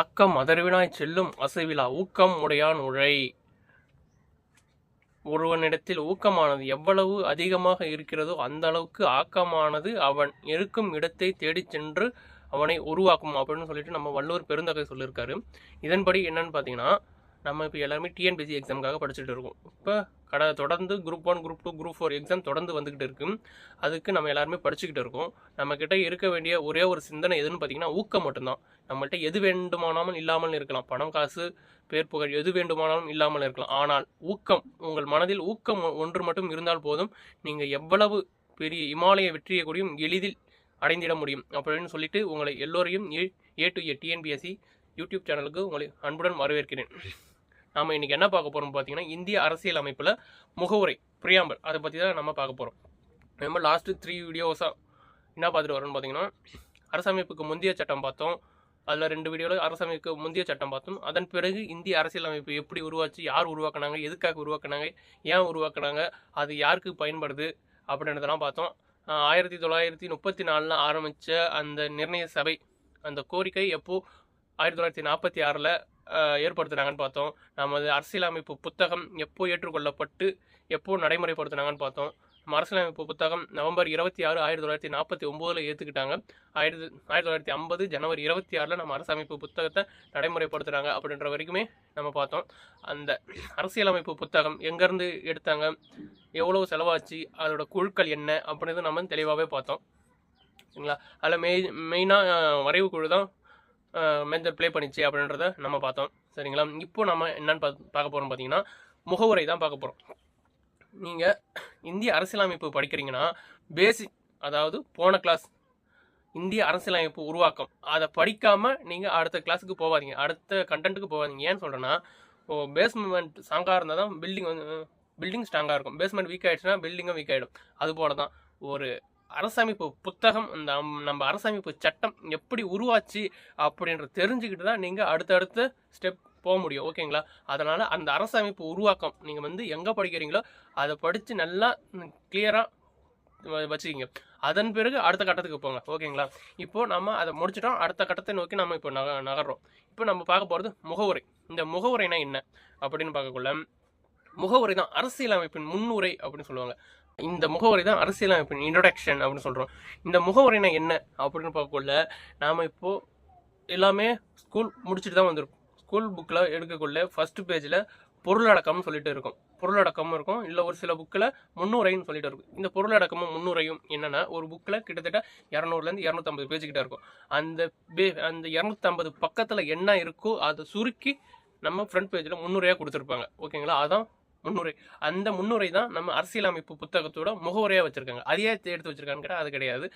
அக்கம் அதர்வினாய் செல்லும் அசைவிலா ஊக்கம் உடையான் உழை. ஒருவனிடத்தில் ஊக்கமானது எவ்வளவு அதிகமாக இருக்கிறதோ அந்த அளவுக்கு ஆக்கமானது அவன் இருக்கும் இடத்தை தேடிச் சென்று அவனை உருவாக்கும் அப்படின்னு சொல்லிட்டு நம்ம வள்ளுவர் பெருந்தகை சொல்லியிருக்காரு. இதன்படி என்னன்னு பார்த்தீங்கன்னா நம்ம இப்போ எல்லாருமே டிஎன்பிசி எக்ஸாமுக்காக படிச்சுட்டு இருக்கோம். இப்போ கட தொடர்ந்து group one group two group four exam தொடர்ந்து வந்துக்கிட்டு இருக்கும் அதுக்கு நம்ம எல்லாருமே படிச்சுக்கிட்டு இருக்கோம். நம்மக்கிட்ட இருக்க வேண்டிய ஒரே ஒரு சிந்தனை எதுன்னு பார்த்தீங்கன்னா ஊக்கம் மட்டும்தான். நம்மள்கிட்ட எது வேண்டுமானாலும் இல்லாமல் இருக்கலாம். பணம் காசு பேர் புகழ் எது வேண்டுமானாலும் இல்லாமல் இருக்கலாம். ஆனால் ஊக்கம் உங்கள் மனதில் ஊக்கம் ஒன்று மட்டும் இருந்தால் போதும். நீங்கள் எவ்வளவு பெரிய இமாலய வெற்றியை கூடியும் எளிதில் அடைந்திட முடியும் அப்படின்னு சொல்லிட்டு உங்களை எல்லோரையும் A A to A TNPSC YouTube சேனலுக்கு உங்களை அன்புடன் வரவேற்கிறேன். நாம் இன்றைக்கி என்ன பார்க்க போகிறோம் பார்த்தீங்கன்னா இந்திய அரசியல் அமைப்பில் முகவுரை பிரியாம்பல். அதை பற்றி தான் நம்ம பார்க்க போகிறோம் நம்ம லாஸ்ட்டு த்ரீ வீடியோஸாக என்ன பார்த்துட்டு வரோம்னு பார்த்தீங்கன்னா அரசமைப்புக்கு முந்தைய சட்டம் பார்த்தோம். அதில் ரெண்டு வீடியோவில் அரசமைப்புக்கு முந்தைய சட்டம் பார்த்தோம். அதன் பிறகு இந்திய அரசியலமைப்பு எப்படி உருவாச்சு யார் உருவாக்குனாங்க எதுக்காக உருவாக்குனாங்க ஏன் உருவாக்குனாங்க அது யாருக்கு பயன்படுது அப்படின்றதெல்லாம் பார்த்தோம். ஆயிரத்தி தொள்ளாயிரத்தி முப்பத்தி நாலில் ஆரம்பித்த அந்த நிர்ணய சபை அந்த கோரிக்கை எப்போது ஆயிரத்தி தொள்ளாயிரத்தி நாற்பத்தி ஆறில் ஏற்படுத்துனாங்கன்னு பார்த்தோம். நமது அரசியலமைப்பு புத்தகம் எப்போ ஏற்றுக்கொள்ளப்பட்டு எப்போ நடைமுறைப்படுத்துனாங்கன்னு பார்த்தோம். நம்ம அரசியலமைப்பு புத்தகம் நவம்பர் இருபத்தி ஆறு ஆயிரத்தி தொள்ளாயிரத்தி நாற்பத்தி ஒம்போதில் ஏற்றுக்கிட்டாங்க ஆயிரத்தி ஆயிரத்தி தொள்ளாயிரத்தி ஐம்பது ஜனவரி இருபத்தி ஆறில் நம்ம அரசமைப்பு புத்தகத்தை நடைமுறைப்படுத்துகிறாங்க அப்படின்ற வரைக்குமே நம்ம பார்த்தோம். அந்த அரசியலமைப்பு புத்தகம் எங்கேருந்து எடுத்தாங்க? எவ்வளோ செலவாச்சு? அதோட குழுக்கள் என்ன? அப்படின்றது நம்ம தெளிவாகவே பார்த்தோம். சரிங்களா? அதில் மெய் மெயினாக வரைவு குழு தான் மேஜர் ப்ளே பண்ணிச்சு அப்படின்றத நம்ம பார்த்தோம். சரிங்களா? இப்போ நம்ம என்னன்னு பார்க்க போகிறோம் பார்த்தீங்கன்னா முகவுரை தான் பார்க்க போகிறோம் நீங்கள் இந்திய அரசியலமைப்பு படிக்கிறீங்கன்னா பேசிக் அதாவது போன கிளாஸ் இந்திய அரசியலமைப்பு உருவாக்கம் அதை படிக்காமல் நீங்கள் அடுத்த கிளாஸுக்கு போகாதீங்க. அடுத்த கண்டென்ட்டுக்கு போகாதீங்க. ஏன்னு சொல்கிறேன்னா ஓ பேஸ்மெண்ட் ஸ்ட்ராங்காக இருந்தால் தான் பில்டிங் வந்து பில்டிங் ஸ்ட்ராங்காக இருக்கும். பேஸ்மெண்ட் வீக் ஆகிடுச்சுன்னா பில்டிங்கும் வீக் ஆகிடும் அது போல தான் ஒரு அரசமைப்பு புத்தகம் இந்த நம்ம அரசமைப்பு சட்டம் எப்படி உருவாச்சு அப்படின்ற தெரிஞ்சுக்கிட்டு தான் நீங்கள் அடுத்தடுத்த ஸ்டெப் போக முடியும். ஓகேங்களா அதனால் அந்த அரசமைப்பு உருவாக்கம் நீங்கள் வந்து எங்கே படிக்கிறீங்களோ அதை படித்து நல்லா கிளியராக வச்சுக்கிங்க. அதன் பிறகு அடுத்த கட்டத்துக்கு போங்க. ஓகேங்களா இப்போ நம்ம அதை முடிச்சிட்டோம். அடுத்த கட்டத்தை நோக்கி நம்ம இப்போ நக நகர்றோம். இப்போ நம்ம பார்க்க போகிறது முகவுரை. இந்த முகவுரைனா என்ன? அப்படின்னு பார்க்கக்குள்ள முகவுரை தான் அரசியலமைப்பின் முன்னுரை அப்படின்னு சொல்லுவாங்க. இந்த முகவரி தான் அரசியலமைப்பின் இன்ட்ரடக்ஷன் அப்படின்னு சொல்கிறோம் இந்த முகவரினா என்ன அப்படின்னு பார்க்கக்குள்ள நாம் இப்போது எல்லாமே ஸ்கூல் முடிச்சுட்டு தான் வந்திருக்கோம். ஸ்கூல் புக்கில் எடுக்கக்குள்ள ஃபஸ்ட்டு பேஜில் பொருளடக்கம்னு சொல்லிட்டு இருக்கும். பொருளடக்கமும் இருக்கும். இல்லை ஒரு சில புக்கில் முன்னுரைன்னு சொல்லிட்டு இருக்கும். இந்த பொருளடக்கமும் முன்னுரையும் என்னென்னா ஒரு புக்கில் கிட்டத்தட்ட இரநூறுலேருந்து இரநூத்தம்பது பேஜ் கிட்ட இருக்கும். அந்த பே அந்த இரநூத்தம்பது பக்கத்தில் என்ன இருக்கோ அதை சுருக்கி நம்ம ஃப்ரண்ட் பேஜில் முன்னுரையாக கொடுத்துருப்பாங்க. ஓகேங்களா அதான் முன்னுரை அந்த முன்னுரை தான் நம்ம அரசியலமைப்பு புத்தகத்தோட முகவுரையாக வச்சுருக்காங்க. அதையே எடுத்து வச்சுருக்கான்னு கேட்டால் அது கிடையாது.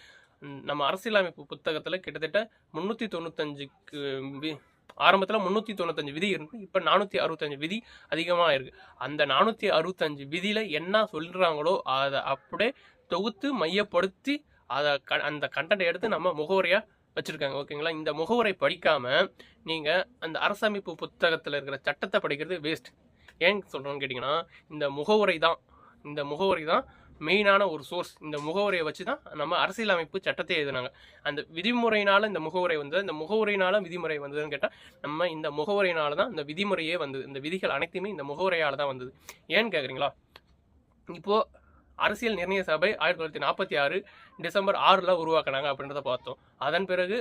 நம்ம அரசியலமைப்பு புத்தகத்தில் கிட்டத்தட்ட முந்நூற்றி தொண்ணூத்தஞ்சுக்கு வி- ஆரம்பத்தில் முந்நூற்றி தொண்ணூத்தஞ்சு விதி இருந்து இப்போ நானூற்றி அறுபத்தஞ்சு விதி அதிகமாக இருக்குது அந்த நானூற்றி அறுபத்தஞ்சு விதியில் என்ன சொல்கிறாங்களோ அதை அப்படியே தொகுத்து மையப்படுத்தி அதை க அந்த கண்டென்ட் எடுத்து நம்ம முகவுரையாக வச்சுருக்காங்க. ஓகேங்களா? இந்த முகவுரை படிக்காமல் நீங்கள் அந்த அரசமைப்பு புத்தகத்தில் இருக்கிற சட்டத்தை படிக்கிறது வேஸ்ட் ஏன் சொல்கிறோன்னு கேட்டிங்கன்னா இந்த முகவுரை தான். இந்த முகவுரை தான் மெயினான ஒரு சோர்ஸ் இந்த முகவுரையை வச்சு தான் நம்ம அரசியலமைப்பு சட்டத்தை எழுதினாங்க. அந்த விதிமுறையினால் இந்த முகவுரை வந்தது. இந்த முகவுரையினால விதிமுறை வந்ததுன்னு கேட்டால் நம்ம இந்த முகவுரையினால தான் இந்த விதிமுறையே வந்தது. இந்த விதிகள் அனைத்துமே இந்த முகவுரையால் தான் வந்தது. ஏன்னு கேட்குறீங்களா இப்போது அரசியல் நிர்ணய சபை ஆயிரத்தி தொள்ளாயிரத்தி நாற்பத்தி ஆறு டிசம்பர் ஆறில் உருவாக்குனாங்க அப்படின்றத பார்த்தோம். அதன் பிறகு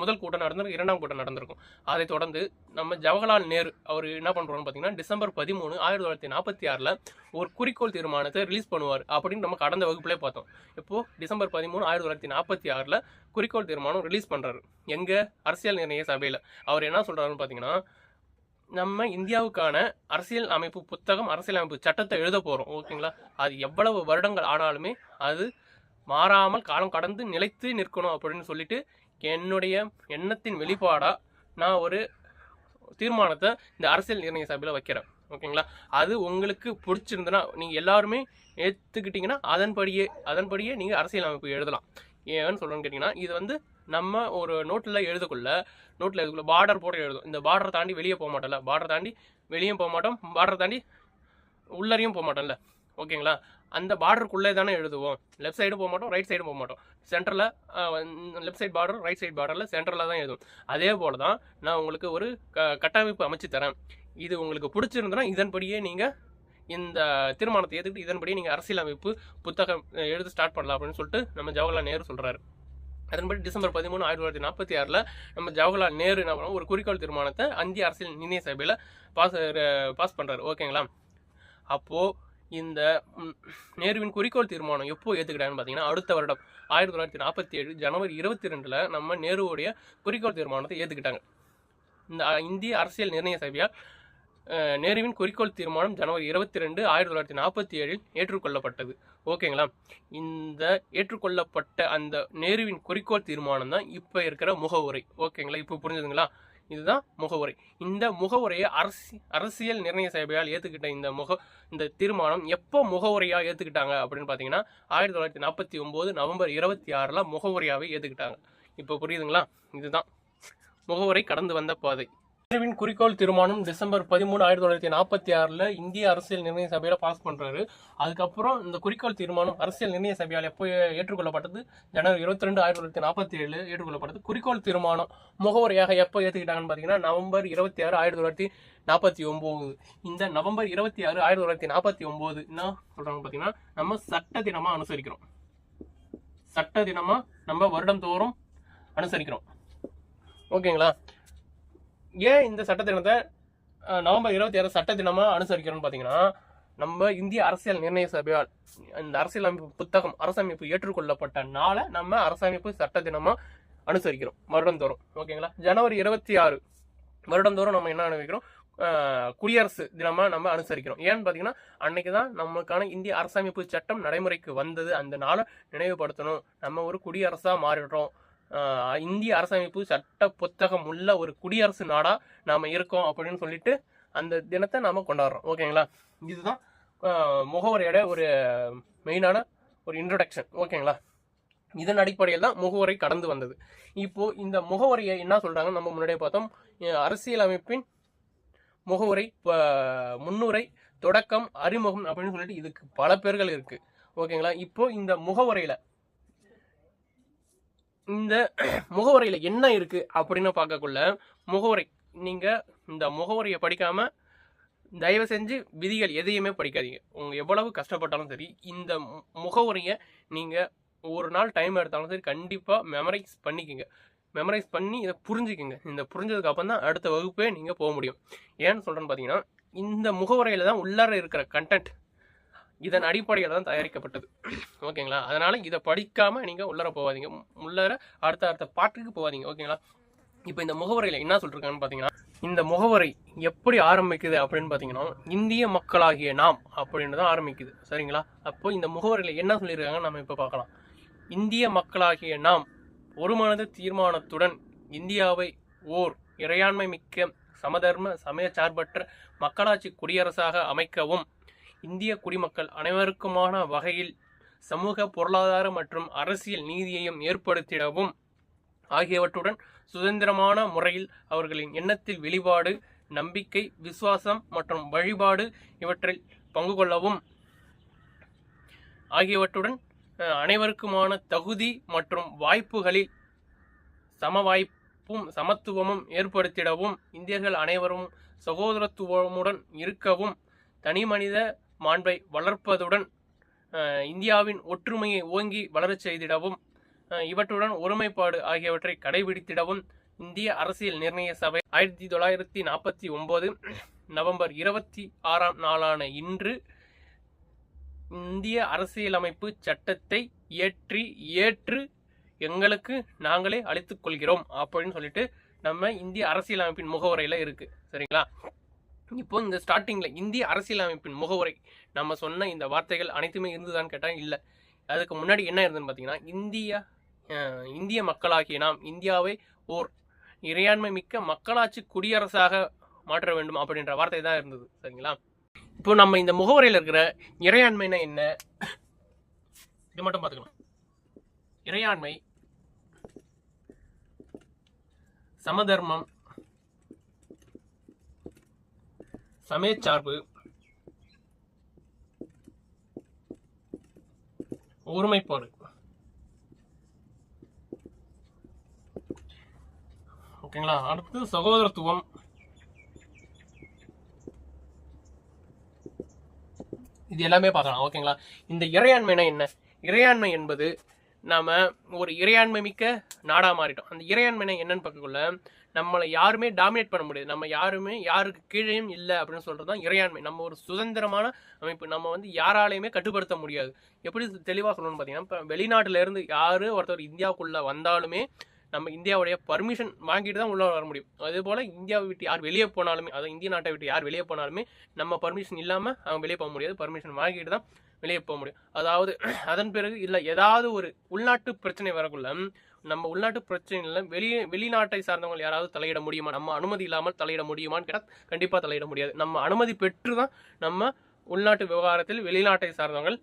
முதல் கூட்டம் நடந்திருக்கும் இரண்டாம் கூட்டம் நடந்திருக்கும். அதை தொடர்ந்து நம்ம ஜவஹர்லால் நேரு அவர் என்ன பண்ணுறோம்னு பார்த்தீங்கன்னா டிசம்பர் பதிமூணு ஆயிரத்தி தொள்ளாயிரத்தி நாற்பத்தி ஆறில் ஒரு குறிக்கோள் தீர்மானத்தை ரிலீஸ் பண்ணுவார் அப்படின்னு நம்ம கடந்த வகுப்புலேயே பார்த்தோம். இப்போது டிசம்பர் பதிமூணு ஆயிரத்தி தொள்ளாயிரத்தி நாற்பத்தி ஆறில் குறிக்கோள் தீர்மானம் ரிலீஸ் பண்ணுறாரு எங்கே அரசியல் நிர்ணய சபையில். அவர் என்ன சொல்கிறாருன்னு பார்த்தீங்கன்னா நம்ம இந்தியாவுக்கான அரசியல் அமைப்பு புத்தகம் அரசியல் அமைப்பு சட்டத்தை எழுத போகிறோம் ஓகேங்களா? அது எவ்வளவு வருடங்கள் ஆனாலுமே அது மாறாமல் காலம் கடந்து நிலைத்து நிற்கணும் அப்படின்னு சொல்லிட்டு என்னுடைய எண்ணத்தின் வெளிப்பாடாக நான் ஒரு தீர்மானத்தை இந்த அரசியல் நிர்ணய சபையில் வைக்கிறேன். ஓகேங்களா? அது உங்களுக்கு பிடிச்சிருந்தனா நீங்கள் எல்லாருமே ஏற்றுக்கிட்டிங்கன்னா அதன்படியே அதன்படியே நீங்கள் அரசியல் அமைப்பு எழுதலாம். ஏன்னு சொல்கிறேன்னு கேட்டிங்கன்னா இது வந்து நம்ம ஒரு நோட்டில் எழுதக்குள்ள நோட்டில் எழுதக்குள்ள பார்டர் போட்டு எழுதும். இந்த பார்டரை தாண்டி வெளியே போக மாட்டோம்ல. பார்டர் தாண்டி வெளியும் போக மாட்டோம். பார்டரை தாண்டி உள்ளரையும் போக மாட்டோம்ல. ஓகேங்களா? அந்த பார்டருக்குள்ளே தானே எழுதுவோம். லெஃப்ட் சைடு போக மாட்டோம் ரைட் சைடு போக மாட்டோம். சென்டரில் left side border right side பார்டரில் சென்டரில் தான் எழுதும் அதே போல் தான் நான் உங்களுக்கு ஒரு க கட்டமைப்பு அமைச்சு தரேன். இது உங்களுக்கு பிடிச்சிருந்தனா இதன்படியே நீங்கள் இந்த தீர்மானத்தை ஏற்றுக்கிட்டு இதன்படியே நீங்கள் அரசியலமைப்பு புத்தகம் எழுத ஸ்டார்ட் பண்ணலாம் அப்படின்னு சொல்லிட்டு நம்ம ஜவஹர்லால் நேரு சொல்கிறாரு அதன்படி டிசம்பர் பதிமூணு ஆயிரத்தி தொள்ளாயிரத்தி நாற்பத்தி ஆறில் நம்ம ஜவஹர்லால் நேரு என்ன பண்ணோம் ஒரு குறிக்கோள் தீர்மானத்தை அந்திய அரசியல் நிர்ணய சபையில் பாஸ் பாஸ் பண்ணுறாரு ஓகேங்களா அப்போது இந்த நேருவின் குறிக்கோள் தீர்மானம் எப்போ ஏற்றுக்கிட்டாங்கன்னு பார்த்தீங்கன்னா அடுத்த வருடம் ஆயிரத்தி தொள்ளாயிரத்தி நாற்பத்தி ஏழு ஜனவரி இருபத்தி ரெண்டில் நம்ம நேருவுடைய குறிக்கோள் தீர்மானத்தை ஏற்றுக்கிட்டாங்க இந்த இந்திய அரசியல் நிர்ணய சபையால் நேருவின் குறிக்கோள் தீர்மானம் ஜனவரி இருபத்தி ரெண்டு ஆயிரத்தி தொள்ளாயிரத்தி நாற்பத்தி ஏழில் ஏற்றுக்கொள்ளப்பட்டது. ஓகேங்களா? இந்த ஏற்றுக்கொள்ளப்பட்ட அந்த நேருவின் குறிக்கோள் தீர்மானம் தான் இப்போ இருக்கிற முகவுரை. ஓகேங்களா? இப்போ புரிஞ்சுதுங்களா? இதுதான் முகவுரை. இந்த முகவுரையை அரசி அரசியல் நிர்ணய சபையால் ஏற்றுக்கிட்ட இந்த முக இந்த தீர்மானம் எப்போ முகவுரையாக ஏற்றுக்கிட்டாங்க அப்படின்னு பார்த்தீங்கன்னா ஆயிரத்தி தொள்ளாயிரத்தி நாற்பத்தி ஒம்பது நவம்பர் இருபத்தி ஆறில் முகவுரையாகவே ஏற்றுக்கிட்டாங்க இப்போ புரியுதுங்களா? இதுதான் முகவுரை கடந்து வந்த பாதை. நேருவின் குறிக்கோள் தீர்மானம் டிசம்பர் பதிமூணு ஆயிரத்தி தொள்ளாயிரத்தி நாற்பத்தி ஆறில் இந்திய அரசியல் நிர்ணய சபையில் பாஸ் பண்ணுறாரு அதுக்கப்புறம் இந்த குறிக்கோள் தீர்மானம் அரசியல் நிர்ணய சபையால் எப்போ ஏற்றுக்கொள்ளப்பட்டது? ஜனவரி இருபத்தி ரெண்டு ஆயிரத்தி தொள்ளாயிரத்தி நாற்பத்தி ஏழு ஏற்றுக்கொள்ளப்பட்டது. குறிக்கோள் தீர்மானம் முகவரியாக எப்போ ஏற்றுக்கிட்டாங்கன்னு பார்த்தீங்கன்னா நவம்பர் இருபத்தி ஆறு ஆயிரத்தி தொள்ளாயிரத்தி நாற்பத்தி ஒம்பது. இந்த நவம்பர் இருபத்தி ஆறு ஆயிரத்தி தொள்ளாயிரத்தி நாற்பத்தி ஒம்பது என்ன சொல்கிறாங்க பார்த்தீங்கன்னா நம்ம சட்ட தினமாக அனுசரிக்கிறோம். சட்ட தினமாக நம்ம வருடம் தோறும் அனுசரிக்கிறோம். ஓகேங்களா? ஏன் இந்த சட்ட தினத்தை நவம்பர் இருபத்தி ஆறு சட்ட தினமாக அனுசரிக்கிறோம்னு பார்த்தீங்கன்னா நம்ம இந்திய அரசியல் நிர்ணய சபையால் இந்த அரசியலமைப்பு புத்தகம் அரசமைப்பு ஏற்றுக்கொள்ளப்பட்ட நாளை நம்ம அரசமைப்பு சட்ட தினமாக அனுசரிக்கிறோம் வருடந்தோறும். ஓகேங்களா? ஜனவரி இருபத்தி ஆறு வருடந்தோறும் நம்ம என்ன அனுபவிக்கிறோம்? குடியரசு தினமாக நம்ம அனுசரிக்கிறோம். ஏன்னு பார்த்தீங்கன்னா அன்னைக்கு தான் நமக்கான இந்திய அரசமைப்பு சட்டம் நடைமுறைக்கு வந்தது. அந்த நாளை நினைவுபடுத்தணும். நம்ம ஒரு குடியரசாக மாறிடுறோம். இந்திய அரசமைப்பு சட்ட புத்தகம் உள்ள ஒரு குடியரசு நாடாக நாம் இருக்கோம் அப்படின்னு சொல்லிட்டு அந்த தினத்தை நாம் கொண்டாடுறோம். ஓகேங்களா? இதுதான் முகவரையோட முகவரியோட ஒரு மெயினான ஒரு இன்ட்ரடக்ஷன் ஓகேங்களா? இதன் அடிப்படையில் தான் முகவரை கடந்து வந்தது. இப்போ இந்த முகவரியை என்ன சொல்றாங்க நம்ம முன்னாடியே பார்த்தோம். அரசியலமைப்பின் முகவுரை முன்னுரை தொடக்கம் அறிமுகம் அப்படின்னு சொல்லிட்டு இதுக்கு பல பேர்கள் இருக்கு. ஓகேங்களா? இப்போ இந்த முகவுரையில இந்த முகவரையில் என்ன இருக்குது அப்படின்னு பார்க்கக்குள்ள முகவரை நீங்கள் இந்த முகவரியை படிக்காமல் தயவு செஞ்சு விதிகள் எதையுமே படிக்காதீங்க. உங்கள் எவ்வளவு கஷ்டப்பட்டாலும் சரி இந்த முகவரியை நீங்கள் ஒரு நாள் டைம் எடுத்தாலும் சரி கண்டிப்பாக மெமரைஸ் பண்ணிக்கோங்க. மெமரைஸ் பண்ணி இதை புரிஞ்சுக்கோங்க. இந்த புரிஞ்சதுக்கு அப்புறம் தான் அடுத்த வகுப்பே நீங்கள் போக முடியும். ஏன்னு சொல்கிறேன்னு பார்த்தீங்கன்னா இந்த முகவரையில் தான் உள்ளார இருக்கிற கண்டென்ட் இதன் அடிப்படையில் தான் தயாரிக்கப்பட்டது. ஓகேங்களா? அதனால் இதை படிக்காமல் நீங்கள் உள்ளார போகாதீங்க. உள்ளர அடுத்த அடுத்த பாட்டுக்கு போகாதீங்க. ஓகேங்களா? இப்போ இந்த முகவரையில் என்ன சொல்லிருக்காங்கன்னு பார்த்தீங்கன்னா இந்த முகவரை எப்படி ஆரம்பிக்குது அப்படின்னு பார்த்தீங்கன்னா இந்திய மக்களாகிய நாம் அப்படின்னு தான் ஆரம்பிக்குது. சரிங்களா? அப்போ இந்த முகவரியில் என்ன சொல்லியிருக்காங்க நம்ம இப்போ பார்க்கலாம். இந்திய மக்களாகிய நாம் ஒருமனது தீர்மானத்துடன் இந்தியாவை ஓர் இறையாண்மை மிக்க சமதர்ம சமய சார்பற்ற மக்களாட்சி குடியரசாக அமைக்கவும் இந்திய குடிமக்கள் அனைவருக்குமான வகையில் சமூக பொருளாதார மற்றும் அரசியல் நீதியையும் ஏற்படுத்திடவும் ஆகியவற்றுடன் சுதந்திரமான முறையில் அவர்களின் எண்ணத்தில் வெளிப்பாடு நம்பிக்கை விசுவாசம் மற்றும் வழிபாடு இவற்றில் பங்கு கொள்ளவும் ஆகியவற்றுடன் அனைவருக்குமான தகுதி மற்றும் வாய்ப்புகளில் சம வாய்ப்பும் சமத்துவமும் ஏற்படுத்திடவும் இந்தியர்கள் அனைவரும் சகோதரத்துவமுடன் இருக்கவும் தனிமனித மாண்பை வளர்ப்பதுடன் இந்தியாவின் ஒற்றுமையை ஓங்கி வளரச் செய்திடவும் இவற்றுடன் ஒருமைப்பாடு ஆகியவற்றை கடைபிடித்திடவும் இந்திய அரசியல் நிர்ணய சபை ஆயிரத்தி தொள்ளாயிரத்தி நாற்பத்தி ஒன்பது நவம்பர் இருபத்தி ஆறாம் நாளான இன்று இந்திய அரசியலமைப்பு சட்டத்தை இயற்றி ஏற்று எங்களுக்கு நாங்களே அழித்துக் கொள்கிறோம் அப்படின்னு சொல்லிட்டு நம்ம இந்திய அரசியலமைப்பின் முகவுரையில் இருக்குது சரிங்களா? இப்போ இந்த ஸ்டார்டிங்கில் இந்திய அரசியலமைப்பின் முகவுரை. நம்ம சொன்ன இந்த வார்த்தைகள் அனைத்துமே இருந்துதான்னு கேட்டால் இல்லை. அதுக்கு முன்னாடி என்ன இருந்ததுன்னு பார்த்தீங்கன்னா இந்தியா இந்திய மக்களாகிய நாம் இந்தியாவை ஓர் இறையாண்மை மிக்க மக்களாட்சி குடியரசாக மாற்ற வேண்டும் அப்படின்ற வார்த்தை தான் இருந்தது. சரிங்களா? இப்போ நம்ம இந்த முகவரியில் இருக்கிற இறையாண்மைனா என்ன? இது மட்டும் பார்த்துக்கலாம் இறையாண்மை சமதர்மம் சமயச்சார்பு. ஒருமைப்பாடு. ஓகேங்களா அடுத்து சகோதரத்துவம். இது எல்லாமே பார்க்கலாம் ஓகேங்களா? இந்த இறையாண்மைனா என்ன? இறையாண்மை என்பது நாம ஒரு இறையாண்மை மிக்க நாடா மாறிட்டோம். அந்த இறையாண்மைனா என்னன்னு பார்க்கக்குள்ள நம்மளை யாருமே டாமினேட் பண்ண முடியாது. நம்ம யாருமே யாருக்கு கீழேயும் இல்லை அப்படின்னு சொல்கிறது தான் இறையாண்மை. நம்ம ஒரு சுதந்திரமான அமைப்பு. நம்ம வந்து யாராலையுமே கட்டுப்படுத்த முடியாது. எப்படி தெளிவாக சொல்லணும்னு பார்த்தீங்கன்னா இப்போ வெளிநாட்டுல இருந்து யாரு ஒருத்தர் இந்தியாவுக்குள்ளே வந்தாலுமே நம்ம இந்தியாவுடைய பர்மிஷன் வாங்கிட்டு தான் உள்ளே வர முடியும். அதே போல் இந்தியாவை விட்டு யார் வெளியே போனாலுமே அதாவது இந்திய நாட்டை விட்டு யார் வெளியே போனாலுமே நம்ம பர்மிஷன் இல்லாமல் அவங்க வெளியே போக முடியாது. பர்மிஷன் வாங்கிட்டு தான் வெளியே போக முடியும். அதாவது அதன் பிறகு இல்லை ஏதாவது ஒரு உள்நாட்டு பிரச்சனை வரக்குள்ள நம்ம உள்நாட்டு பிரச்சனையில் வெளி வெளிநாட்டை சார்ந்தவங்க யாராவது தலையிட முடியுமா? நம்ம அனுமதி இல்லாமல் தலையிட முடியுமான்னு கேட்டால் கண்டிப்பாக தலையிட முடியாது. நம்ம அனுமதி பெற்று தான் நம்ம உள்நாட்டு விவகாரத்தில் வெளிநாட்டை சார்ந்தவங்க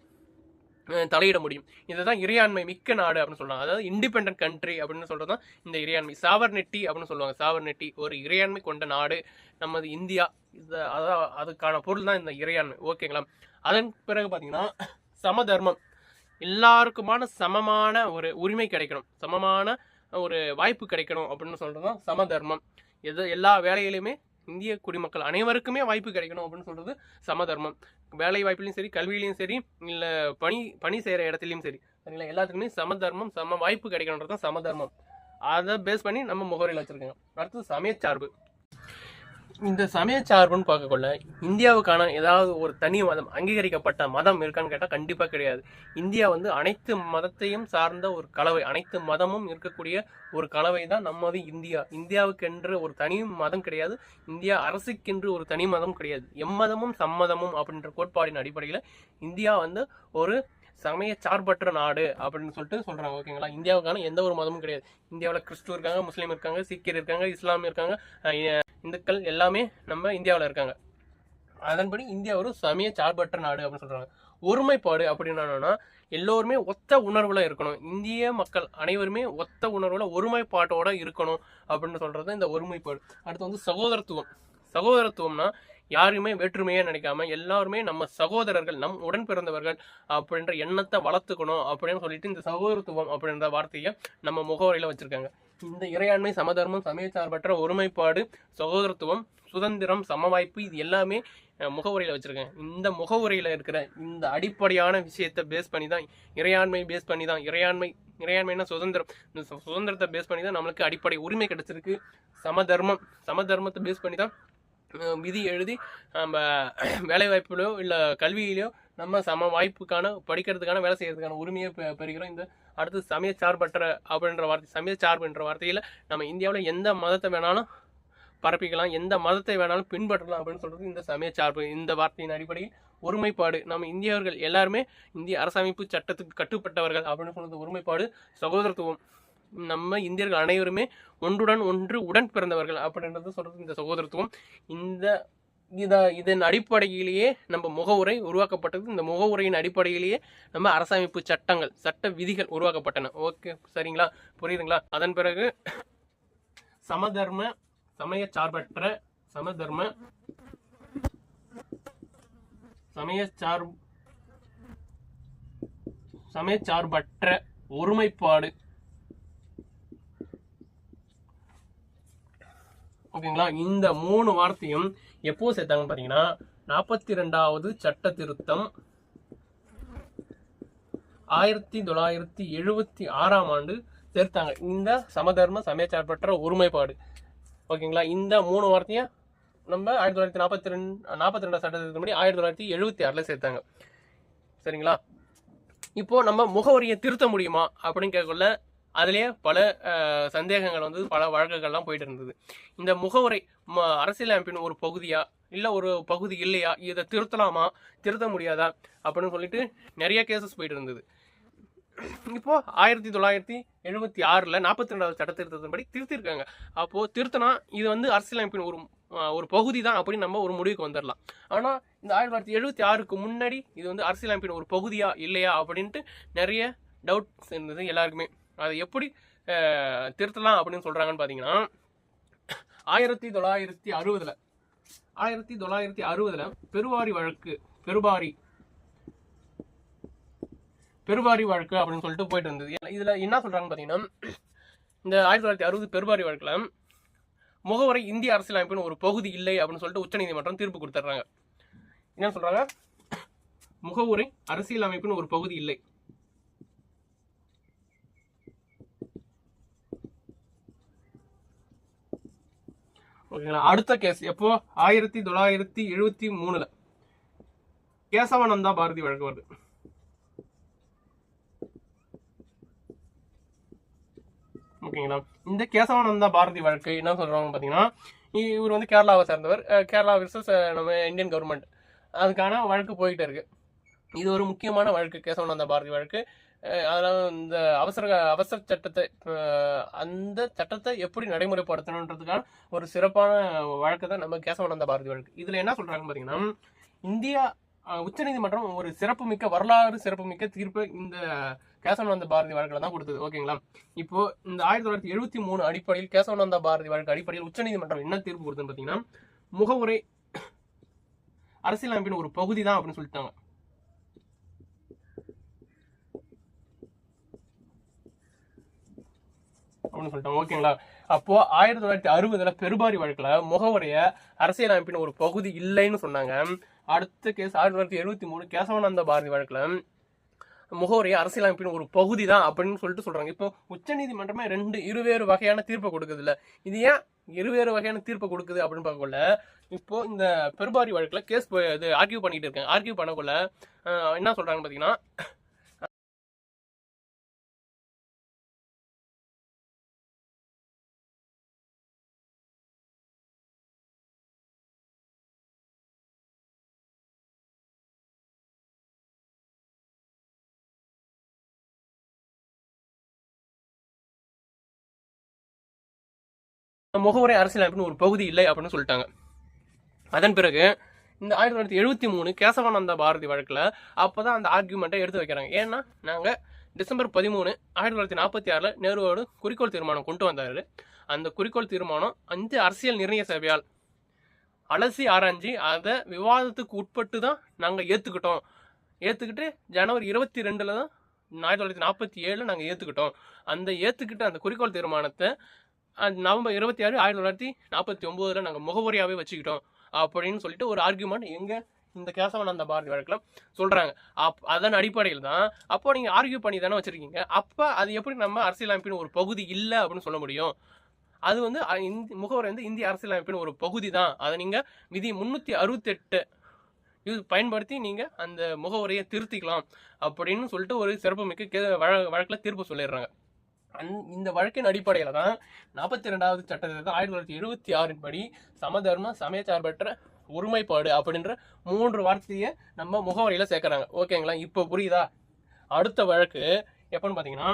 தலையிட முடியும். இதுதான் இறையாண்மை மிக்க நாடு அப்படின்னு சொல்றாங்க. அதாவது இண்டிபெண்ட் கண்ட்ரி அப்படின்னு சொல்கிறது தான் இந்த இறையாண்மை. சாவர்னெட்டி அப்படின்னு சொல்லுவாங்க. சாவர்னெட்டி ஒரு இறையாண்மை கொண்ட நாடு. நமது இந்தியா இது அதான் அதுக்கான பொருள் தான் இந்த இறையாண்மை. ஓகேங்களா? அதன் பிறகு பார்த்தீங்கன்னா சமதர்மம். எல்லாருக்குமான சமமான ஒரு உரிமை கிடைக்கணும். சமமான ஒரு வாய்ப்பு கிடைக்கணும் அப்படின்னு சொல்கிறது தான் சமதர்மம். எது எல்லா வேலையிலையுமே இந்திய குடிமக்கள் அனைவருக்குமே வாய்ப்பு கிடைக்கணும் அப்படின்னு சொல்கிறது சமதர்மம். வேலை வாய்ப்புலையும் சரி கல்வியிலையும் சரி இல்லை பணி பணி செய்கிற இடத்துலையும் சரி. சரிங்களா? எல்லாத்துக்குமே சமதர்மம் சம வாய்ப்பு கிடைக்கணுன்றது தான் சமதர்மம். அதை பேஸ் பண்ணி நம்ம முகவரியில் வச்சுருக்கோங்க அடுத்து சமயச்சார்பு. இந்த சமய சார்புன்னு பார்க்கக்குள்ள இந்தியாவுக்கான ஏதாவது ஒரு தனி மதம் அங்கீகரிக்கப்பட்ட மதம் இருக்கான்னு கேட்டால் கண்டிப்பாக கிடையாது. இந்தியா வந்து அனைத்து மதத்தையும் சார்ந்த ஒரு கலவை அனைத்து மதமும் இருக்கக்கூடிய ஒரு கலவை தான் நம்மது இந்தியா. இந்தியாவுக்கென்று ஒரு தனி மதம் கிடையாது இந்தியா அரசுக்கென்று ஒரு தனி மதம் கிடையாது. எம்மதமும் சம்மதமும் அப்படின்ற கோட்பாடின் அடிப்படையில் இந்தியா வந்து ஒரு சமய சார்பற்ற நாடு அப்படின்னு சொல்லிட்டு சொல்கிறாங்க ஓகேங்களா இந்தியாவுக்கான எந்த ஒரு மதமும் கிடையாது. இந்தியாவில் கிறிஸ்துவ இருக்காங்க முஸ்லீம் இருக்காங்க சீக்கியர் இருக்காங்க இஸ்லாம் இருக்காங்க இந்துக்கள் எல்லாமே நம்ம இந்தியாவில் இருக்காங்க. அதன்படி இந்தியா ஒரு சமய சார்பற்ற நாடு அப்படின்னு சொல்கிறாங்க ஒருமைப்பாடு அப்படின்னா எல்லோருமே ஒத்த உணர்வில் இருக்கணும். இந்திய மக்கள் அனைவருமே ஒத்த உணர்வில் ஒருமைப்பாட்டோட இருக்கணும் அப்படின்னு சொல்கிறது இந்த ஒருமைப்பாடு. அடுத்து வந்து சகோதரத்துவம். சகோதரத்துவம்னா யாருமே வேற்றுமையே நினைக்காம எல்லாருமே நம்ம சகோதரர்கள் நம் உடன் பிறந்தவர்கள் அப்படின்ற எண்ணத்தை வளர்த்துக்கணும் அப்படின்னு சொல்லிட்டு இந்த சகோதரத்துவம் அப்படின்ற வார்த்தையை நம்ம முகவரியில வச்சிருக்காங்க. இந்த இறையாண்மை சமதர்மம் சமயச்சார்பற்ற ஒருமைப்பாடு சகோதரத்துவம் சுதந்திரம் சமவாய்ப்பு இது எல்லாமே முகவுரையில் வச்சுருக்கேன். இந்த முகவுரையில் இருக்கிற இந்த அடிப்படையான விஷயத்தை பேஸ் பண்ணி தான் இறையாண்மை பேஸ் பண்ணி தான் இறையாண்மை இறையாண்மைனா சுதந்திரம். இந்த சுதந்திரத்தை பேஸ் பண்ணி தான் நம்மளுக்கு அடிப்படை உரிமை கிடச்சிருக்கு. சமதர்மம் சமதர்மத்தை பேஸ் பண்ணி தான் விதி எழுதி நம்ம வேலைவாய்ப்புலையோ இல்லை கல்வியிலையோ நம்ம சம வாய்ப்புக்கான படிக்கிறதுக்கான வேலை செய்கிறதுக்கான உரிமையை பெ- பெறுகிறோம். இந்த அடுத்து சமய சார்பற்ற அப்படின்ற வார்த்தை சமய சார்புன்ற வார்த்தையில் நம்ம இந்தியாவில் எந்த மதத்தை வேணாலும் பரப்பிக்கலாம் எந்த மதத்தை வேணாலும் பின்பற்றலாம் அப்படின்னு சொல்கிறது இந்த சமய சார்பு. இந்த வார்த்தையின் அடிப்படையில் ஒருமைப்பாடு. நம்ம இந்தியவர்கள் எல்லாருமே இந்திய அரசமைப்பு சட்டத்துக்கு கட்டுப்பட்டவர்கள் அப்படின்னு சொல்கிறது ஒருமைப்பாடு சகோதரத்துவம். நம்ம இந்தியர்கள் அனைவருமே ஒன்றுடன் ஒன்று உடன் பிறந்தவர்கள் அப்படின்றத சொல்கிறது இந்த சகோதரத்துவம். இந்த இதை இதன் அடிப்படையிலேயே நம்ம முகவுரை உருவாக்கப்பட்டது. இந்த முகவுரையின் அடிப்படையிலேயே நம்ம அரசமைப்பு சட்டங்கள் சட்ட விதிகள் உருவாக்கப்பட்டன. ஓகே சரிங்களா? புரியுதுங்களா? அதன் பிறகு சமதர்ம சமய சார்பற்ற சமதர்ம சமய சார் சமய சார்பற்ற ஒருமைப்பாடு ஓகேங்களா? இந்த மூணு வார்த்தையும் எப்போ சேர்த்தாங்கன்னு பார்த்தீங்கன்னா நாற்பத்தி ரெண்டாவது சட்ட திருத்தம் ஆயிரத்தி தொள்ளாயிரத்தி எழுபத்தி ஆறாம் ஆண்டு சேர்த்தாங்க. இந்த சமதர்ம சமயச்சார்பற்ற ஒருமைப்பாடு. ஓகேங்களா? இந்த மூணு வார்த்தையும் நம்ம ஆயிரத்தி தொள்ளாயிரத்தி நாற்பத்தி ரெண்டு நாற்பத்தி ரெண்டாம் சட்டத்திற்கு முன்னாடி ஆயிரத்தி தொள்ளாயிரத்தி எழுபத்தி ஆறில் சேர்த்தாங்க. சரிங்களா? இப்போ நம்ம முகவரியை திருத்த முடியுமா அப்படின்னு கேட்கல அதுலேயே பல சந்தேகங்கள் வந்து பல வழக்குகள்லாம் போயிட்டு இருந்தது. இந்த முகவரை ம- அரசியலமைப்பின் ஒரு பகுதியா? இல்லை ஒரு பகுதி இல்லையா? இதை திருத்தலாமா? திருத்த முடியாதா? அப்படின்னு சொல்லிட்டு நிறைய கேசஸ் போயிட்டு இருந்தது. இப்போ ஆயிரத்தி தொள்ளாயிரத்தி எழுபத்தி ஆறில் நாற்பத்தி ரெண்டாவது சட்ட திருத்தத்தின்படி திருத்திருக்காங்க. அப்போது திருத்தினா இது வந்து அரசியலமைப்பின் ஒரு ஒரு பகுதி தான் அப்படின்னு நம்ம ஒரு முடிவுக்கு வந்துடலாம் ஆனால் இந்த ஆயிரத்தி தொள்ளாயிரத்தி எழுபத்தி ஆறுக்கு முன்னாடி இது வந்து அரசியலமைப்பின் ஒரு பகுதியா இல்லையா? அப்படின்ட்டு நிறைய டவுட்ஸ் இருந்தது எல்லாருக்குமே. அதை எப்படி திருத்தலாம் அப்படின்னு சொல்கிறாங்கன்னு பார்த்தீங்கன்னா ஆயிரத்தி தொள்ளாயிரத்தி அறுபதில் ஆயிரத்தி தொள்ளாயிரத்தி அறுபதில் பெருவாரி வழக்கு பெருவாரி பெருவாரி வழக்கு அப்படின்னு சொல்லிட்டு போயிட்டு இருந்தது. இதில் என்ன சொல்கிறாங்கன்னு பார்த்தீங்கன்னா இந்த ஆயிரத்தி தொள்ளாயிரத்தி அறுபது பெருவாரி வழக்கில் முகவரை இந்திய அரசியலமைப்பின் ஒரு பகுதி இல்லை அப்படின்னு சொல்லிட்டு உச்சநீதிமன்றம் தீர்ப்பு கொடுத்துட்றாங்க. என்ன சொல்கிறாங்க முகவுரை அரசியலமைப்பின் ஒரு பகுதி இல்லை. ஓகேங்களா? அடுத்த கேஸ் எப்போ? ஆயிரத்தி தொள்ளாயிரத்தி எழுபத்தி மூணுல. கேசவானந்தா பாரதி வழக்கு வருது. ஓகேங்களா? இந்த கேசவானந்தா பாரதி வழக்கு என்ன சொல்றாங்க பாத்தீங்கன்னா இவர் வந்து கேரளாவை சேர்ந்தவர். கேரளா விசஸ் நம்ம இந்தியன் கவர்மெண்ட் அதுக்கான வழக்கு போயிட்டு இருக்கு. இது ஒரு முக்கியமான வழக்கு கேசவானந்தா பாரதி வழக்கு. அதனால் இந்த அவசர அவசர சட்டத்தை அந்த சட்டத்தை எப்படி நடைமுறைப்படுத்தணுன்றதுக்கான ஒரு சிறப்பான வழக்கு தான் நம்ம கேசவானந்த பாரதி வழக்கு. இதில் என்ன சொல்கிறாங்கன்னு பார்த்தீங்கன்னா இந்தியா உச்சநீதிமன்றம் ஒரு சிறப்புமிக்க வரலாறு சிறப்புமிக்க தீர்ப்பு இந்த கேசவானந்த பாரதி வழக்கில் தான் கொடுத்தது. ஓகேங்களா? இப்போ இந்த ஆயிரத்தி தொள்ளாயிரத்தி எழுபத்தி மூணு அடிப்படையில் கேசவானந்த பாரதி வழக்கு அடிப்படையில் உச்சநீதிமன்றம் என்ன தீர்ப்பு கொடுத்துன்னு பார்த்தீங்கன்னா முகவுரை அரசியலமைப்பின் ஒரு பகுதி தான் அப்படின்னு சொல்லிட்டாங்க. அப்படின்னு சொல்லிட்டாங்க ஓகேங்களா? அப்போ ஆயிரத்தி தொள்ளாயிரத்தி அறுபதுல பெருபாரி வழக்குல முகவரைய அரசியலமைப்பின் ஒரு பகுதி இல்லைன்னு சொன்னாங்க. அடுத்த கேஸ் ஆயிரத்தி தொள்ளாயிரத்தி எழுபத்தி மூணு கேசவானந்த பாரதி வழக்குல அரசியல் அரசியலமைப்பின் ஒரு பகுதி தான் அப்படின்னு சொல்லிட்டு சொல்றாங்க. இப்போ உச்சநீதிமன்றமே ரெண்டு இருவேறு வகையான தீர்ப்பை கொடுக்குது இல்ல. இது ஏன் இருவேறு வகையான தீர்ப்பை கொடுக்குது அப்படின்னு பார்க்கல இப்போ இந்த பெருபாரி வழக்குல கேஸ் இது ஆர்கியூ பண்ணிட்டு இருக்காங்க. ஆர்கியூ பண்ணக்குள்ள என்ன சொல்றாங்கன்னு பாத்தீங்கன்னா முகவரை அரசியலமைப்பின் ஒரு பகுதி இல்லை அப்படின்னு சொல்லிட்டாங்க. அதன் பிறகு இந்த ஆயிரத்தி தொள்ளாயிரத்தி எழுபத்தி மூணு கேசவானந்த பாரதி வழக்கில் அப்போ தான் அந்த ஆர்கியூமெண்ட்டை எடுத்து வைக்கிறாங்க. ஏன்னா நாங்கள் டிசம்பர் பதிமூணு ஆயிரத்தி தொள்ளாயிரத்தி நாற்பத்தி ஆறில் நேருவோடு குறிக்கோள் தீர்மானம் கொண்டு வந்தார். அந்த குறிக்கோள் தீர்மானம் அஞ்சு அரசியல் நிர்ணய சபையால் அலசி ஆராய்ஞ்சி அதை விவாதத்துக்கு உட்பட்டு தான் நாங்கள் ஏற்றுக்கிட்டோம் ஏற்றுக்கிட்டு ஜனவரி இருபத்தி ரெண்டில் தான் ஆயிரத்தி தொள்ளாயிரத்தி நாற்பத்தி ஏழில் நாங்கள் ஏற்றுக்கிட்டோம் அந்த ஏற்றுக்கிட்ட அந்த குறிக்கோள் தீர்மானத்தை நவம்பர் இருபத்தி ஆறு ஆயிரத்தி தொள்ளாயிரத்தி நாற்பத்தி ஒம்போதில் நாங்கள் முகவரியாகவே வச்சுக்கிட்டோம். அப்படின்னு சொல்லிட்டு ஒரு ஆர்கியூமெண்ட் எங்கே இந்த கேசவானந்த பாரதி வழக்கில் சொல்கிறாங்க அப் அதன் அடிப்படையில் தான் அப்போ நீங்கள் ஆர்கியூ பண்ணி தானே வச்சுருக்கீங்க. அப்போ அது எப்படி நம்ம அரசியலமைப்பின் ஒரு பகுதி இல்லை அப்படின்னு சொல்ல முடியும்? அது வந்து இந்த முகவரி வந்து இந்திய அரசியலமைப்பின் ஒரு பகுதி தான். அதை நீங்கள் விதி முந்நூற்றி அறுபத்தெட்டு இது பயன்படுத்தி நீங்கள் அந்த முகவரியை திருத்திக்கலாம். அப்படின்னு சொல்லிட்டு ஒரு சிறப்புமிக்க கே வழ வழக்கில் தீர்ப்பு சொல்லிடுறாங்க. அந் இந்த வழக்கின் அடிப்படையில் தான் நாற்பத்தி ரெண்டாவது சட்டத்தை ஆயிரத்தி தொள்ளாயிரத்தி எழுபத்தி ஆறின் படி சமதர்ம சமயச்சார்பற்ற ஒருமைப்பாடு அப்படின்ற மூன்று வார்த்தையை நம்ம முகவரியில் சேர்க்குறாங்க. ஓகேங்களா? இப்போ புரியுதா? அடுத்த வழக்கு எப்போன்னு பார்த்தீங்கன்னா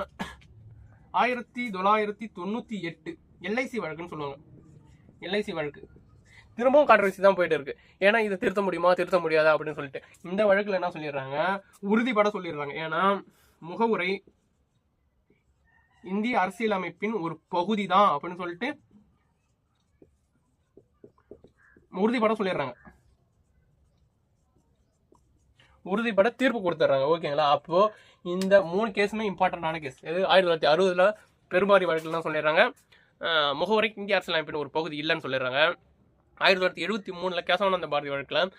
ஆயிரத்தி தொள்ளாயிரத்தி தொண்ணூற்றி எட்டு எல்ஐசி வழக்குன்னு சொல்லுவாங்க. எல்ஐசி வழக்கு. திரும்பவும் கான்ட்ரவர்சி தான் போயிட்டு இருக்கு. ஏன்னா இதை திருத்த முடியுமா திருத்த முடியாதா அப்படின்னு சொல்லிட்டு. இந்த வழக்கில் என்ன சொல்லிடுறாங்க? உறுதிப்பட சொல்லிடுறாங்க. ஏன்னா முகவுரை இந்திய அரசியலமைப்பின் ஒரு பகுதி தான் அப்படின்னு சொல்லிட்டு உறுதிப்பட சொல்லிடுறாங்க. உறுதிப்பட தீர்ப்பு கொடுத்துட்றாங்க. ஓகேங்களா? அப்போ இந்த மூணு கேஸுமே இம்பார்ட்டண்டான கேஸ் இது ஆயிரத்தி தொள்ளாயிரத்தி அறுபதுல பெரும்பாரி வழக்கில் சொல்லிடுறாங்க. முகவரைக்கு இந்திய அரசியலமைப்பின் ஒரு பகுதி இல்லைன்னு சொல்லிடுறாங்க. ஆயிரத்தி தொள்ளாயிரத்தி எழுபத்தி மூணில் கேசவானந்த பாரதி வழக்கில்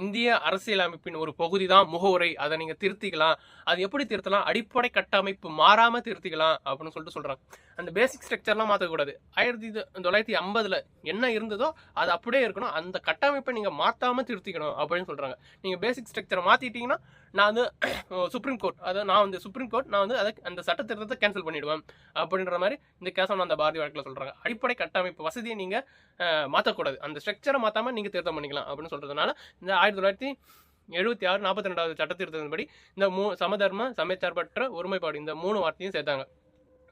இந்திய அரசியலமைப்பின் ஒரு பகுதி தான் முகவுரை. அதை நீங்கள் திருத்திக்கலாம். அது எப்படி திருத்தலாம்? அடிப்படை கட்டமைப்பு மாறாமல் திருத்திக்கலாம் அப்படின்னு சொல்லிட்டு சொல்கிறாங்க அந்த பேசிக் ஸ்ட்ரக்சர்லாம் மாற்றக்கூடாது ஆயிரத்தி தொள்ளாயிரத்தி ஐம்பதில் என்ன இருந்ததோ அது அப்படியே இருக்கணும். அந்த கட்டமைப்பை நீங்கள் மாற்றாமல் திருத்திக்கணும் அப்படின்னு சொல்கிறாங்க நீங்கள் பேசிக் ஸ்ட்ரக்சரை மாற்றிட்டீங்கன்னா நான் வந்து சுப்ரீம் கோர்ட் அதாவது நான் வந்து சுப்ரீம் கோர்ட் நான் வந்து அதை அந்த சட்ட திருத்தத்தை கேன்சல் பண்ணிவிடுவேன் அப்படின்ற மாதிரி இந்த கேசவானந்த பாரதி வழக்கில் சொல்கிறாங்க அடிப்படை கட்டமைப்பு வசதியை நீங்கள் மாற்றக்கூடாது அந்த ஸ்ட்ரக்சரை மாற்றாமல் நீங்கள் திருத்தம் பண்ணிக்கலாம் அப்படின்னு சொல்கிறதுனால இந்த ஆயிரத்தி தொள்ளாயிரத்தி எழுபத்தி ஆறு நாற்பத்தி ரெண்டாவது சட்ட இந்த மூ சமதர்ம சமயச்சார்பற்ற ஒருமைப்பாடு இந்த மூணு வார்த்தையும் சேர்த்தாங்க.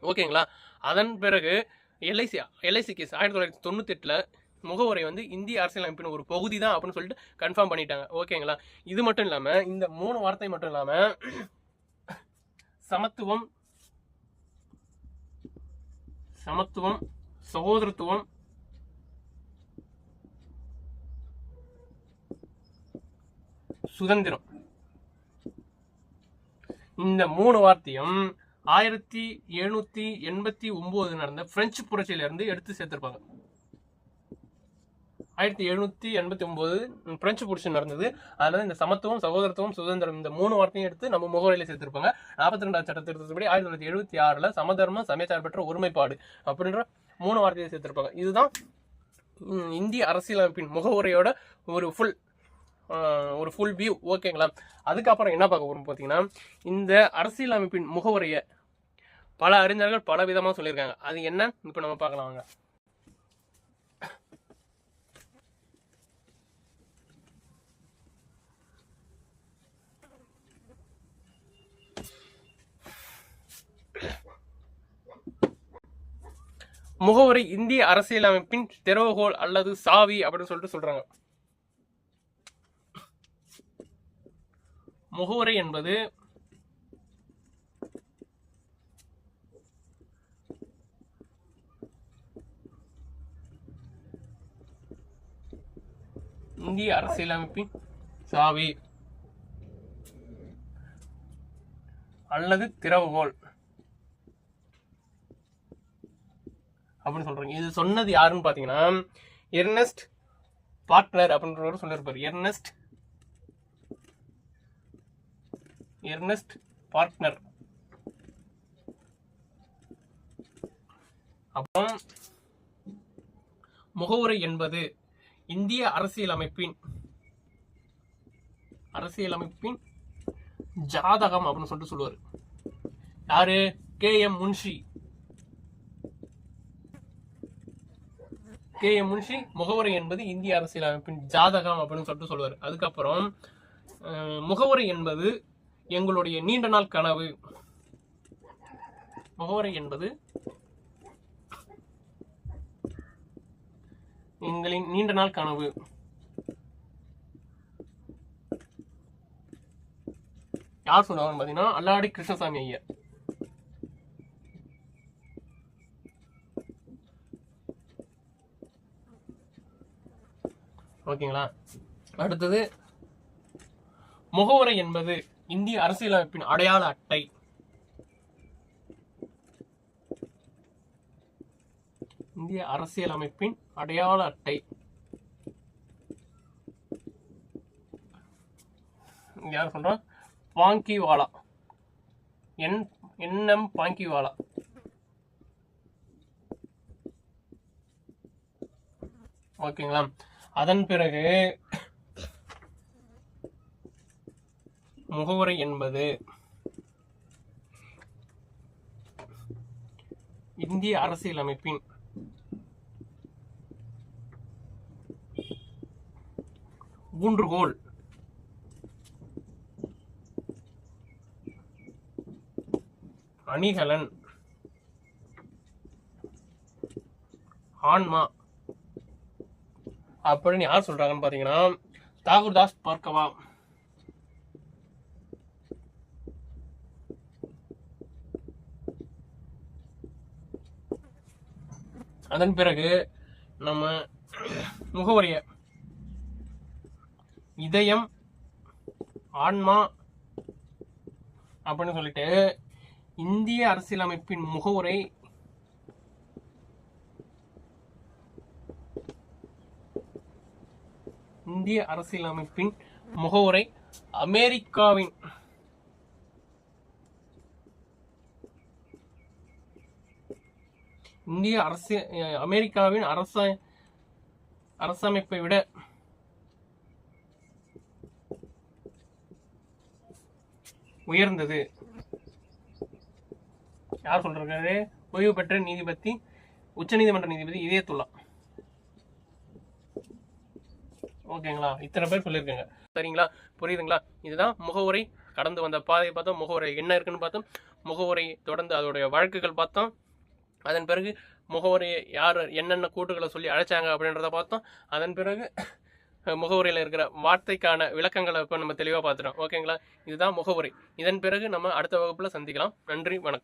ஓகேங்களா? அதன் பிறகு எல்ஐசி எல்ஐசி கேஸ் ஆயிரத்தி தொள்ளாயிரத்தி தொண்ணூத்தெட்டில் முகவுரை வந்து இந்திய அரசியலமைப்பின் ஒரு பகுதி தான் அப்படின்னு சொல்லிட்டு கன்ஃபார்ம் பண்ணிட்டாங்க. ஓகேங்களா? இது மட்டும் இல்லாமல் இந்த மூணு வார்த்தை மட்டும் இல்லாமல் சமத்துவம் சமத்துவம் சகோதரத்துவம் சுதந்திரம். இந்த மூணு வார்த்தையும் ஆயிரத்தி எழுநூத்தி எண்பத்தி ஒன்பது நடந்த பிரெஞ்சு புரட்சியில இருந்து எடுத்து சேர்த்திருப்பாங்க. ஆயிரத்தி எழுநூத்தி எண்பத்தி ஒன்பது பிரெஞ்சு புரட்சி நடந்தது. அதனால இந்த சமத்துவம் சகோதரத்துவம் சுதந்திரம் இந்த மூணு வார்த்தையும் எடுத்து நம்ம முகவரியில சேர்த்திருப்பாங்க. நாற்பத்தி ரெண்டாவது சட்ட திருத்தப்படி ஆயிரத்தி தொள்ளாயிரத்தி எழுபத்தி ஆறுல சமதர்ம சமயச்சார்பற்ற ஒருமைப்பாடு அப்படின்ற மூணு வார்த்தையை சேர்த்திருப்பாங்க. இதுதான் இந்திய அரசியலமைப்பின் முகவுரையோட ஒரு ஃபுல் ஒரு ஃபுல் வியூ ஓகேங்களா அதுக்கப்புறம் என்ன பார்க்க போகிறோம் பார்த்தீங்கன்னா இந்த அரசியலமைப்பின் முகவுரையை பல அறிஞர்கள் பல விதமாக சொல்லியிருக்காங்க. அது என்ன? இப்போ நம்ம பார்க்கலாம் வாங்க. முகவரி இந்திய அரசியலமைப்பின் திறவுகோல் அல்லது சாவி அப்படின்னு சொல்லிட்டு சொல்கிறாங்க முகவரி என்பது இந்திய அரசியலமைப்பின் சாவி அல்லது திறவுகோல் அப்படின்னு சொல்றாங்க. இது சொன்னது யாருன்னு பாத்தீங்கன்னா எர்னஸ்ட் பார்ட்னர் அப்படின்றவர் சொல்லியிருப்பார். எர்னஸ்ட் எர்னஸ்ட் பார்ட்னர் அப்புறம் முகவுரை என்பது இந்திய அரசியலமைப்பின் அரசியலமைப்பின் ஜாதகம் அப்படின்னு சொல்லிட்டு சொல்லுவார். யாரு? K M Munshi. K M Munshi முகவுரை என்பது இந்திய அரசியலமைப்பின் ஜாதகம் அப்படின்னு சொல்லிட்டு சொல்லுவார். அதுக்கப்புறம் முகவுரை என்பது எங்களுடைய நீண்ட நாள் கனவு. முகவரை என்பது எங்களின் நீண்ட நாள் கனவு. யார் சொன்னாங்கன்னு பார்த்தீங்கன்னா அல்லாடி கிருஷ்ணசாமி ஐயர் ஓகேங்களா? அடுத்தது முகவுரை என்பது இந்திய அரசியலமைப்பின் அடையாள அட்டை. இந்திய அரசியலமைப்பின் அடையாள அட்டை. யார் சொல்றா? பாங்கிவாலா. N NM Palkhivala. ஓகேங்களா? அதன் பிறகு முகவுரை என்பது இந்திய அரசியலமைப்பின் ஊன்றுகோல். அணிகலன். ஆன்மா. அப்படின்னு யார் சொல்றாங்கன்னு பாத்தீங்கன்னா தாகூர்தாஸ் பார்க்கவா அதன் பிறகு நம்ம முகவரிய இதயம் ஆன்மா அப்படின்னு சொல்லிட்டு இந்திய அரசியலமைப்பின் முகவுரை இந்திய அரசியலமைப்பின் முகவுரை அமெரிக்காவின் இந்திய அரசு அமெரிக்காவின் அரச அரசமைப்பை விட உயர்ந்தது. யார் சொல்றாரு? ஓய்வு பெற்ற நீதிபதி உச்சநீதிமன்ற நீதிபதி இதயத்துல்லா. ஓகேங்களா? இத்தனை பேர் சொல்லியிருக்கேங்க. சரிங்களா? புரியுதுங்களா? இதுதான் முகவுரை. கடந்து வந்த பாதையை பார்த்தோம். முகவுரை என்ன இருக்குன்னு பார்த்தோம். முகவுரை தொடர்ந்து அதோடைய வழக்குகள் பார்த்தோம். அதன் பிறகு முகவரி யார் என்னென்ன கூட்டுகளை சொல்லி அழைச்சாங்க அப்படின்றத பார்த்தோம். அதன் பிறகு முகவரியில் இருக்கிற வார்த்தைக்கான விளக்கங்களை இப்போ நம்ம தெளிவாக பார்த்துட்டோம். ஓகேங்களா? இதுதான் முகவரி. இதன் பிறகு நம்ம அடுத்த வகுப்பில் சந்திக்கலாம். நன்றி வணக்கம்.